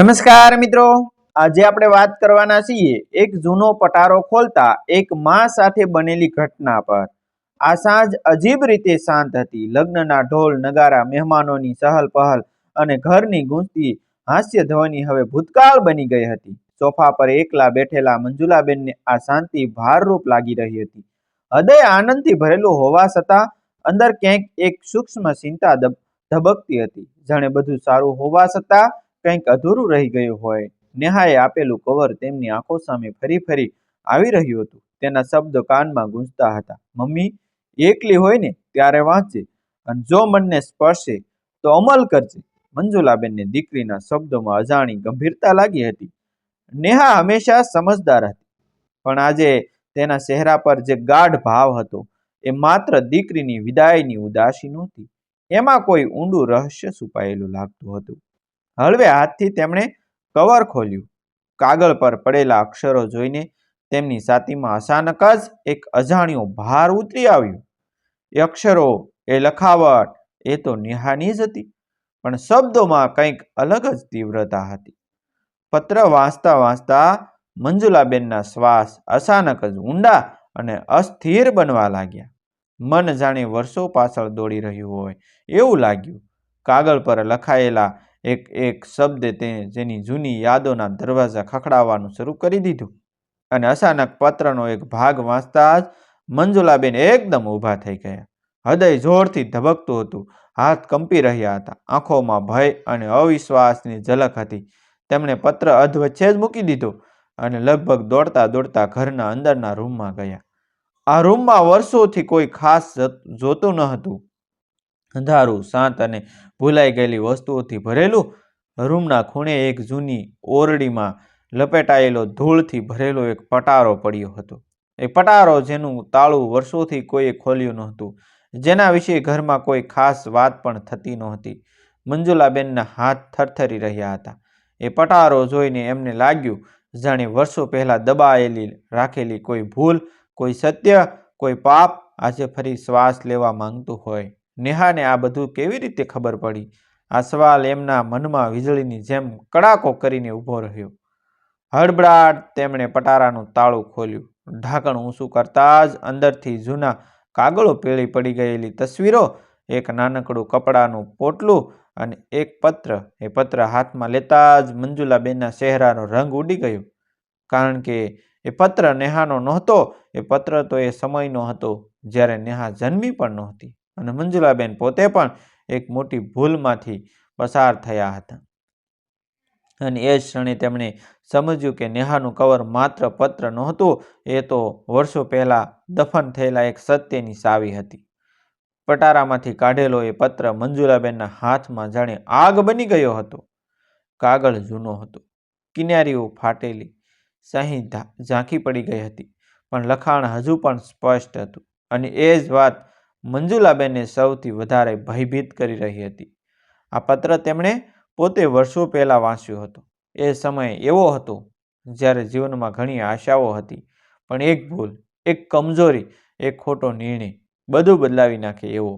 નમસ્કાર મિત્રો. આજે આપણે વાત કરવાના છીએ, એક જૂનો પટારો ખોલતા એક માં સાથે બનેલી ઘટના પર. આ સાંજ અજીબ રીતે શાંત હતી. લગ્નના ઢોલ, નગારા, મહેમાનોની સહલ પહલ અને ઘરની ગૂંજતી હાસ્ય ધ્વનિ હવે ભૂતકાળ બની ગઈ હતી. સોફા પર એકલા બેઠેલા મંજુલાબેનને આ શાંતિ ભારરૂપ લાગી રહી હતી. હૃદય આનંદથી ભરેલું હોવા છતાં અંદર ક્યાંક એક સૂક્ષ્મ ચિંતા ધબકતી હતી. જાણે બધું સારું હોવા છતાં કંઈક અધૂરું રહી ગયું હોય, નેહાએ આપેલું કવર તેમની આંખો સામે ફરી ફરી આવી રહ્યું હતું. તેના શબ્દો કાનમાં ગૂંજતા હતા. મમ્મી, એકલી હોય ને ત્યારે વાંચે અને જો મનને સ્પર્શે તો અમલ કરજે. મંજુલાબેનને દીકરીના શબ્દોમાં અજાણી ગંભીરતા લાગી હતી. નેહા હંમેશા સમજદાર હતી. પણ આજે તેના ચહેરા પર જે ગાઢ ભાવ હતો, એ માત્ર દીકરીની વિદાયની ઉદાસી નહોતી. એમાં કોઈ ઊંડું રહસ્ય છુપાયેલું લાગતું હતું. હળવે હાથથી તેમણે કવર ખોલ્યું. કાગળ પર પડેલા અક્ષરો જોઈને તેમની છાતીમાં અચાનક જ એક અજાણ્યો ભાર ઉતરી આવ્યો. એ અક્ષરો, એ લખાવટ, એ તો નિહાની જ હતી, પણ શબ્દોમાં કંઈક અલગ જ તીવ્રતા હતી. પત્ર વાંચતા વાંચતા મંજુલાબેનના શ્વાસ અચાનક જ ઊંડા અને અસ્થિર બનવા લાગ્યા. મન જાણે વર્ષો પાછળ દોડી રહ્યું હોય એવું લાગ્યું. કાગળ પર લખાયેલા એક એક શબ્દે તે જેની જૂની યાદોના દરવાજા ખખડાવવાનું શરૂ કરી દીધું અને અચાનક પત્રનો એક ભાગ વાંચતા જ મંજુલાબેન એકદમ ઊભા થઈ ગયા. હૃદય જોરથી ધબકતું હતું. હાથ કંપી રહ્યા હતા. આંખોમાં ભય અને અવિશ્વાસની ઝલક હતી. તેમણે પત્ર અધવચ્ચે જ મૂકી દીધો અને લગભગ દોડતા દોડતા ઘરના અંદરના રૂમમાં ગયા. આ રૂમમાં વર્ષોથી કોઈ ખાસ જોતું ન હતું. અંધારું, શાંત અને ભૂલાઈ ગયેલી વસ્તુઓથી ભરેલું રૂમના ખૂણે એક જૂની ઓરડીમાં લપેટાયેલો ધૂળથી ભરેલો એક પટારો પડ્યો હતો. એ પટારો જેનું તાળું વર્ષોથી કોઈએ ખોલ્યું નહોતું. જેના વિશે ઘરમાં કોઈ ખાસ વાત પણ થતી નહોતી. મંજુલાબેનના હાથ થરથરી રહ્યા હતા. એ પટારો જોઈને એમને લાગ્યું, જાણે વર્ષો પહેલાં દબાયેલી, રાખેલી કોઈ ભૂલ, કોઈ સત્ય, કોઈ પાપ આજે ફરી શ્વાસ લેવા માંગતું હોય. નેહાને આ બધું કેવી રીતે ખબર પડી? આ સવાલ એમના મનમાં વીજળીની જેમ કડાકો કરીને ઊભો રહ્યો. હડબડાટ તેમણે પટારાનું તાળું ખોલ્યું. ઢાંકણ ઊંચું કરતા જ અંદરથી જૂના કાગળો પીળી પડી ગયેલી તસવીરો, એક નાનકડું કપડાનું પોટલું અને એક પત્ર. એ પત્ર હાથમાં લેતા જ મંજુલાબેનના ચહેરાનો રંગ ઉડી ગયો. કારણ કે એ પત્ર નેહાનો નહોતો. એ પત્ર તો એ સમયનો હતો, જ્યારે નેહા જન્મી પણ નહોતી. અને મંજુલાબેન પોતે પણ એક મોટી ભૂલમાંથી પસાર થયા હતા. અને એ જ ક્ષણે તેમણે સમજ્યું કે નેહાનું કવર માત્ર પત્ર નહોતું, એ તો વર્ષો પહેલાં દફન થયેલા એક સત્યની સાવી હતી. પટારામાંથી કાઢેલો એ પત્ર મંજુલાબેનના હાથમાં જાણે આગ બની ગયો હતો. કાગળ જૂનો હતો. કિનારીઓ ફાટેલી, સહી ઝાંખી પડી ગઈ હતી. પણ લખાણ હજુ પણ સ્પષ્ટ હતું. અને એ જ વાત મંજુલાબેનને સૌથી વધારે ભયભીત કરી રહી હતી. આ પત્ર તેમણે પોતે વર્ષો પહેલાં વાંચ્યો હતો. એ સમય એવો હતો જ્યારે જીવનમાં ઘણી આશાઓ હતી, પણ એક ભૂલ, એક કમજોરી, એક ખોટો નિર્ણય બધું બદલાવી નાખે એવો.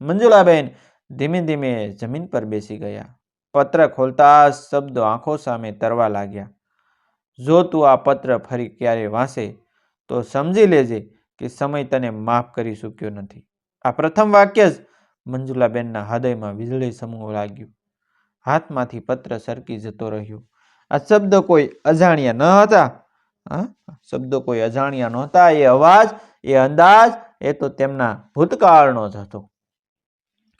મંજુલાબેન ધીમે ધીમે જમીન પર બેસી ગયા. પત્ર ખોલતા શબ્દો આંખો સામે તરવા લાગ્યા. જો તું આ પત્ર ફરી ક્યારે વાંચે, તો સમજી લેજે કે સમય તને માફ કરી ચૂક્યો નથી. આ પ્રથમ વાક્ય જ મંજુલાબેનના હૃદયમાં વીજળી સમૂહ લાગ્યું. હાથમાંથી પત્ર સરકી જતો રહ્યો. આ શબ્દ કોઈ અજાણ્યા ન હતા. હા? શબ્દો કોઈ અજાણ્યા નહોતા. એ અવાજ, એ અંદાજ, એ તો તેમના ભૂતકાળનો જ હતો.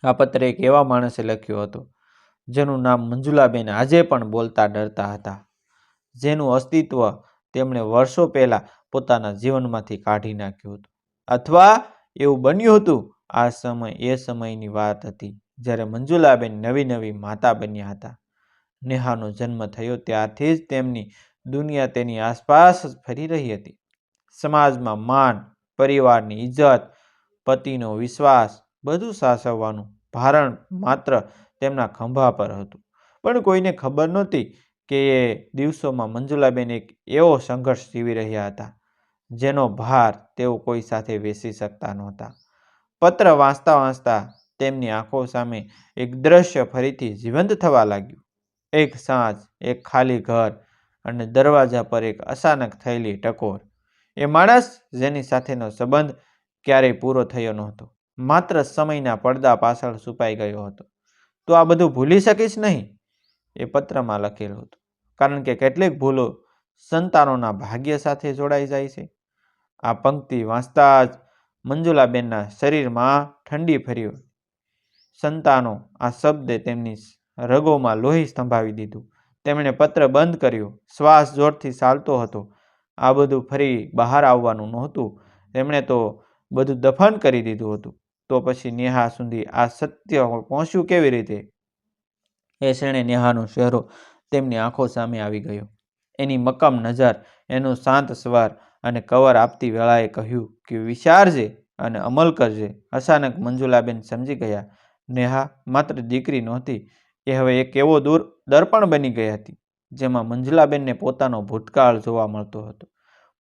આ પત્ર એક એવા માણસે લખ્યો હતો, જેનું નામ મંજુલાબેન આજે પણ બોલતા ડરતા હતા. જેનું અસ્તિત્વ તેમણે વર્ષો પહેલા પોતાના જીવનમાંથી કાઢી નાખ્યું હતું. અથવા એવું બન્યું હતું, આ સમય, એ સમયની વાત હતી, જ્યારે મંજુલાબેન નવી નવી માતા બન્યા હતા. નેહાનો જન્મ થયો ત્યારથી જ તેમની દુનિયા તેની આસપાસ જ ફરી રહી હતી. સમાજમાં માન, પરિવારની ઇજ્જત, પતિનો વિશ્વાસ, બધું સાસવવાનું ભારણ માત્ર તેમના ખંભા પર હતું. પણ કોઈને ખબર નહોતી કે એ દિવસોમાં મંજુલાબેન એક એવો સંઘર્ષ જીવી રહ્યા હતા, જેનો ભાર તેઓ કોઈ સાથે વેચી શકતા નહોતા. પત્ર વાંચતા વાંચતા તેમની આંખો સામે એક દ્રશ્ય ફરીથી જીવંત થવા લાગ્યું. એક સાંજ, એક ખાલી ઘર અને દરવાજા પર એક અચાનક થયેલી ટકોર. એ માણસ જેની સાથેનો સંબંધ ક્યારેય પૂરો થયો નહોતો. માત્ર સમયના પડદા પાછળ છુપાઈ ગયો હતો. તો આ બધું ભૂલી શકીશ નહીં? એ પત્રમાં લખેલું હતું. કારણ કે કેટલીક ભૂલો સંતાનોના ભાગ્ય સાથે જોડાઈ જાય છે. આ પંક્તિ વાંચતા જ મંજુલાબેનના શરીરમાં ઠંડી ફરી સંતાનો આ શબ્દે તેમની રગોમાં લોહી સ્તંભાવી દીધું. તેમણે પત્ર બંધ કર્યો. શ્વાસ જોરથી ચાલતો હતો. આ બધું ફરી બહાર આવવાનું નહોતું. તેમણે તો બધું દફન કરી દીધું હતું. તો પછી નેહા સુધી આ સત્ય પહોંચ્યું કેવી રીતે? એ ક્ષણે નેહાનો ચહેરો તેમની આંખો સામે આવી ગયો. એની મક્કમ નજર, એનો શાંત સવાર અને કવર આપતી વેળાએ કહ્યું કે વિચારજે અને અમલ કરજે અચાનક મંજુલાબેન સમજી ગયા. નેહા માત્ર દીકરી નહોતી, એ હવે એક એવો દૂર દર્પણ બની ગઈ હતી, જેમાં મંજુલાબેનને પોતાનો ભૂતકાળ જોવા મળતો હતો.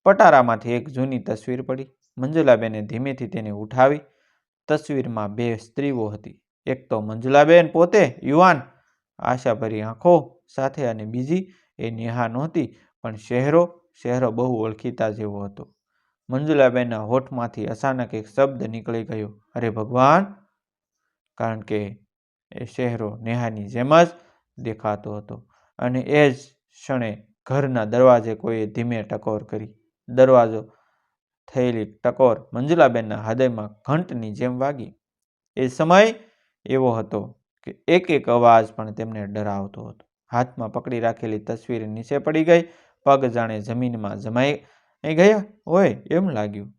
પટારામાંથી એક જૂની તસવીર પડી. મંજુલાબેને ધીમેથી તેને ઉઠાવી. તસવીરમાં બે સ્ત્રીઓ હતી. એક તો મંજુલાબેન પોતે યુવાન આશાભરી આંખો સાથે અને બીજી એ નેહા નહોતી, પણ શહેરો શહેરો બહુ ઓળખીતા જેવો હતો. મંજુલાબેનના હોઠમાંથી અચાનક એક શબ્દ નીકળી ગયો, અરે ભગવાન! કારણ કે એ શહેરો નેહાની જેમ જ દેખાતો હતો અને એ જ ક્ષણે ઘરના દરવાજે કોઈએ ધીમે ટકોર કરી. દરવાજો થયેલી ટકોર મંજુલાબેનના હૃદયમાં ઘંટની જેમ વાગી. એ સમય એવો હતો કે એક એક અવાજ પણ તેમને ડરાવતો હતો. હાથમાં પકડી રાખેલી તસવીર નીચે પડી ગઈ, પગ જાણે જમીનમાં જમાઈ ગયા. હોય એમ લાગ્યું?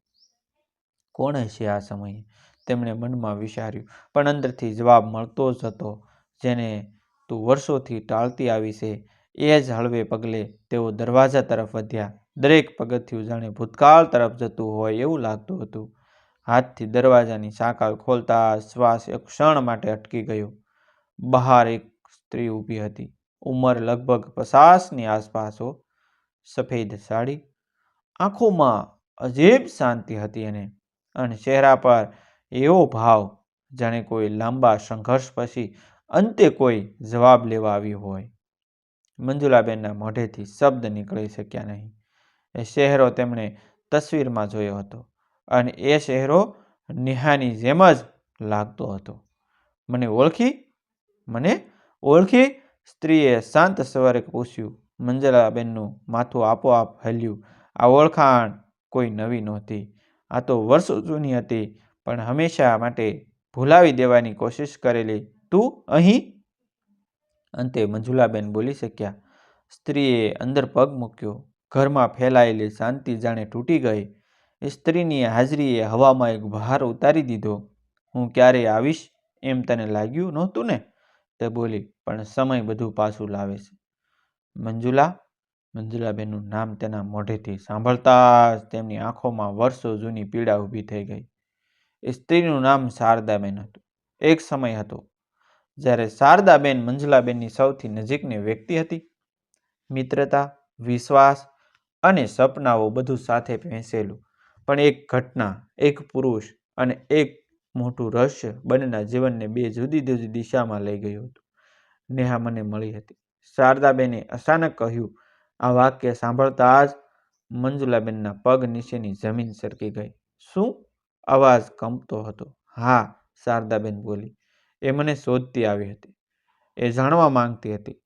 કોણ હશે આ સમયે? તેમણે મનમાં વિચાર્યું, પણ અંદરથી જવાબ મળતો જ હતો, જેને તું વર્ષોથી ટાળતી આવી છે, એ જ હળવે પગલે તેઓ દરવાજા તરફ વધ્યા. દરેક પગથિયું જાણે ભૂતકાળ તરફ જતું હોય એવું લાગતું હતું. હાથથી દરવાજાની સાંકળ ખોલતા શ્વાસ એક ક્ષણ માટે અટકી ગયો. બહાર એક સ્ત્રી ઊભી હતી. ઉંમર લગભગ પચાસની આસપાસ સફેદ સાડી. આંખોમાં અજીબ શાંતિ હતી એને અને ચહેરા પર એવો ભાવ જાણે કોઈ લાંબા સંઘર્ષ પછી અંતે કોઈ જવાબ લેવા આવ્યો હોય. મંજુલાબેનના મોઢેથી શબ્દ નીકળી શક્યા નહીં. એ શહેરો તેમણે તસવીરમાં જોયો હતો અને એ શહેરો નિહાની જેમ જ લાગતો હતો. મને ઓળખી મને ઓળખી સ્ત્રીએ શાંત સવારે પૂછ્યું, મંજલાબેનનું માથું આપોઆપ હલ્યું. આ ઓળખાણ કોઈ નવી નહોતી. આ તો વર્ષો જૂની હતી, પણ હંમેશા માટે ભૂલાવી દેવાની કોશિશ કરેલી. તું અહીં? અંતે મંજુલાબેન બોલી શક્યા. સ્ત્રીએ અંદર પગ મૂક્યો. ઘરમાં ફેલાયેલી શાંતિ જાણે તૂટી ગઈ. એ સ્ત્રીની હાજરીએ હવામાં એક ભાર ઉતારી દીધો. હું ક્યારે આવીશ એમ તને લાગ્યું નહોતું ને? તે બોલી, પણ સમય બધું પાછું લાવે છે. મંજુલા, મંજુલાબેનનું નામ તેના મોઢેથી સાંભળતા જ તેમની આંખોમાં વર્ષો જૂની પીડા ઊભી થઈ ગઈ. એ સ્ત્રીનું નામ શારદાબેન હતું. એક સમય હતો જ્યારે શારદાબેન મંજુલાબેનની સૌથી નજીકની વ્યક્તિ હતી. મિત્રતા, વિશ્વાસ અને સપનાઓ બધું સાથે વહેંચેલું પણ એક ઘટના, એક પુરુષ અને એક મોટું રહસ્ય બંનેના જીવનને બે જુદી જુદી દિશામાં લઈ ગયું હતું. નેહા મને મળી હતી. શારદાબેને અચાનક કહ્યું, આ વાક્ય સાંભળતા જ મંજુલાબેનના પગ નીચેની જમીન સરકી ગઈ. શું? અવાજ કંપતો હતો. હા, શારદાબેન બોલી. એ મને શોધતી આવી હતી. એ જાણવા માંગતી હતી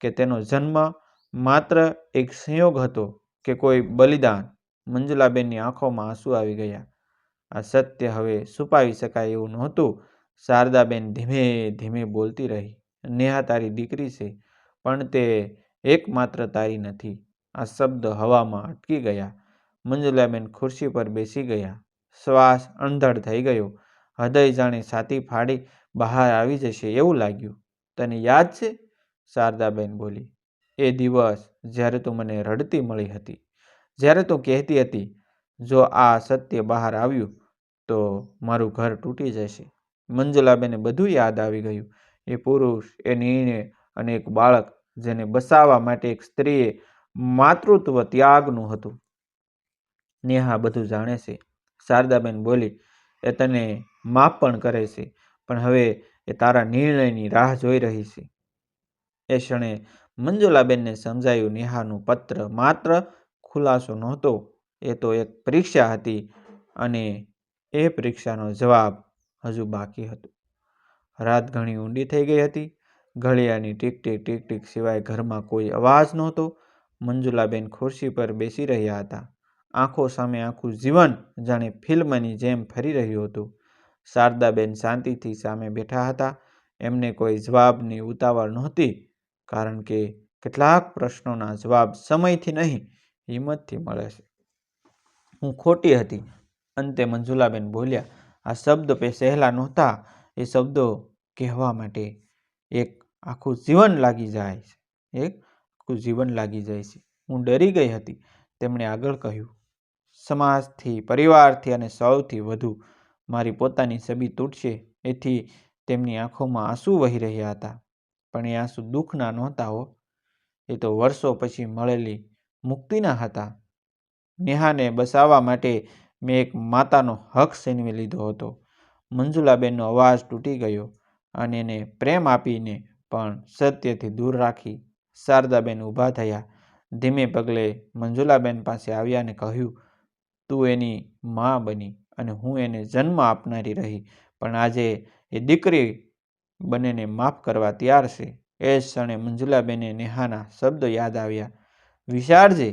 કે તેનો જન્મ માત્ર એક સંયોગ હતો કે કોઈ બલિદાન. મંજુલાબેનની આંખોમાં આંસુ આવી ગયા. આ સત્ય હવે છુપાવી શકાય એવું નહોતું. શારદાબેન ધીમે ધીમે બોલતી રહી. નેહા તારી દીકરી છે, પણ તે એકમાત્ર તારી નથી. આ શબ્દ હવામાં અટકી ગયા. મંજુલાબેન ખુરશી પર બેસી ગયા. શ્વાસ અણધડ થઈ ગયો. હૃદય જાણે છાતી ફાડી બહાર આવી જશે એવું લાગ્યું. તને યાદ છે? શારદાબેન બોલી. એ દિવસ જ્યારે તું મને રડતી મળી હતી. જ્યારે તું કહેતી હતી, જો આ સત્ય બહાર આવ્યું તો મારું ઘર તૂટી જશે. મંજુલાબેને બધું યાદ આવી ગયું. એ પુરુષ, એ નિર્ણય અને એક બાળક જેને બસાવવા માટે એક સ્ત્રીએ માતૃત્વ ત્યાગનું હતું. નેહા બધું જાણે છે. શારદાબેન બોલી, એ તને માફ પણ કરે છે, પણ હવે એ તારા નિર્ણયની રાહ જોઈ રહી છે. એ ક્ષણે મંજુલાબેનને સમજાયું નેહાનું પત્ર માત્ર ખુલાસો નહોતો. એ તો એક પરીક્ષા હતી અને એ પરીક્ષાનો જવાબ હજુ બાકી હતો. રાત ઘણી ઊંડી થઈ ગઈ હતી. ઘડિયાળની ટીક ટીક ટીક સિવાય ઘરમાં કોઈ અવાજ નહોતો. મંજુલાબેન ખુરશી પર બેસી રહ્યા હતા. આંખો સામે આખું જીવન જાણે ફિલ્મની જેમ ફરી રહ્યું હતું. શારદાબેન શાંતિથી સામે બેઠા હતા. એમને કોઈ જવાબની ઉતાવળ નહોતી, કારણ કે કેટલાક પ્રશ્નોના જવાબ સમયથી નહીં, હિંમતથી મળે છે. હું ખોટી હતી. અંતે મંજુલાબેન બોલ્યા, આ શબ્દ પે સહેલા નહોતા, એ શબ્દો કહેવા માટે એક આખું જીવન લાગી જાય છે, એક આખું જીવન લાગી જાય છે. હું ડરી ગઈ હતી. તેમણે આગળ કહ્યું, સમાજથી, પરિવારથી અને સૌથી વધુ મારી પોતાની છબી તૂટશે, એથી તેમની આંખોમાં આંસુ વહી રહ્યા હતા. પણ એ આંસુ દુઃખના નહોતા હો. એ તો વર્ષો પછી મળેલી મુક્તિના હતા. નેહાને બસાવવા માટે મેં એક માતાનો હક છીનવી લીધો હતો. મંજુલાબેનનો અવાજ તૂટી ગયો અને એને પ્રેમ આપીને પણ સત્યથી દૂર રાખી શારદાબેન ઊભા થયા. ધીમે પગલે મંજુલાબેન પાસે આવ્યા અને કહ્યું, તું એની મા બની અને હું એને જન્મ આપનારી રહી, પણ આજે એ દીકરી બંનેને માફ કરવા તૈયાર છે. એ જ ક્ષણે મંજુલાબેને નેહાના શબ્દો યાદ આવ્યા. વિચારજે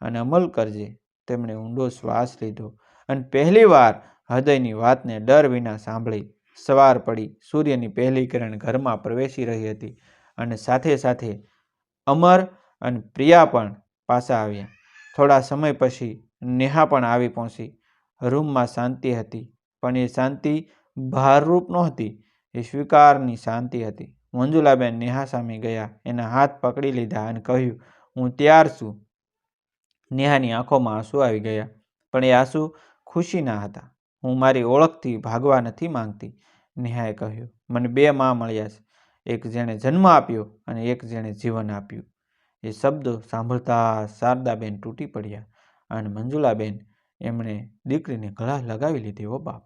અને અમલ કરજે. તેમણે ઊંડો શ્વાસ લીધો. અને પહેલીવાર હૃદયની વાતને ડર વિના સાંભળી સવાર પડી સૂર્યની પહેલી કિરણ ઘરમાં પ્રવેશી રહી હતી અને સાથે સાથે અમર અને પ્રિયા પણ પાછા આવ્યા. થોડા સમય પછી નેહા પણ આવી પહોંચી. રૂમમાં શાંતિ હતી, પણ એ શાંતિ ભારરૂપ નહોતી, એ સ્વીકારની શાંતિ હતી. મંજુલાબેન નેહા સામે ગયા, એના હાથ પકડી લીધા અને કહ્યું, હું ત્યાર છું. નેહાની આંખોમાં આંસુ આવી ગયા, પણ એ આંસુ ખુશીના હતા. હું મારી ઓળખથી ભાગવા નથી માંગતી, નેહાએ કહ્યું. મને બે માં મળ્યા છે. એક જેણે જન્મ આપ્યો અને એક જેણે જીવન આપ્યું. એ શબ્દો સાંભળતા શારદાબેન તૂટી પડ્યા અને મંજુલાબેન એમણે દીકરીને ગળા લગાવી લીધી, ઓ બાપ.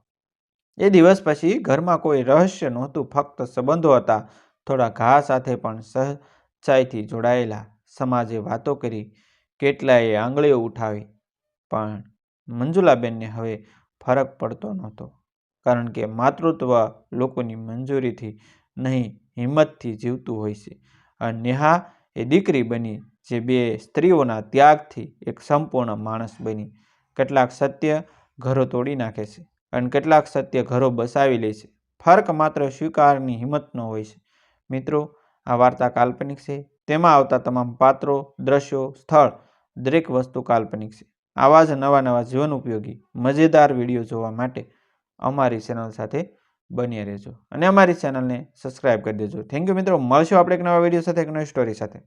એ દિવસ પછી ઘરમાં કોઈ રહસ્ય નહોતું, ફક્ત સંબંધો હતા. થોડા ઘા સાથે પણ સહચાઈથી જોડાયેલા, સમાજે વાતો કરી કેટલાએ આંગળીઓ ઉઠાવી, પણ મંજુલાબેનને હવે ફરક પડતો નહોતો. કારણ કે માતૃત્વ લોકોની મંજૂરીથી નહીં, હિંમતથી જીવતું હોય છે. અને નેહા એ દીકરી બની, જે બે સ્ત્રીઓના ત્યાગથી એક સંપૂર્ણ માણસ બની. કેટલાક સત્ય ઘરો તોડી નાખે છે અને કેટલાક સત્ય ઘરો બસાવી લે છે. ફર્ક માત્ર સ્વીકારની હિંમતનો હોય છે. મિત્રો, આ વાર્તા કાલ્પનિક છે. તેમાં આવતા તમામ પાત્રો, દ્રશ્યો, સ્થળ દરેક વસ્તુ કાલ્પનિક છે. આવા જ નવા નવા જીવન ઉપયોગી મજેદાર વીડિયો જોવા માટે અમારી ચેનલ સાથે બન્યા રહેજો. અને અમારી ચેનલને સબસ્ક્રાઈબ કરી દેજો. થેન્ક યુ મિત્રો. મળશું આપણે એક નવા વીડિયો સાથે, એક નવી સ્ટોરી સાથે.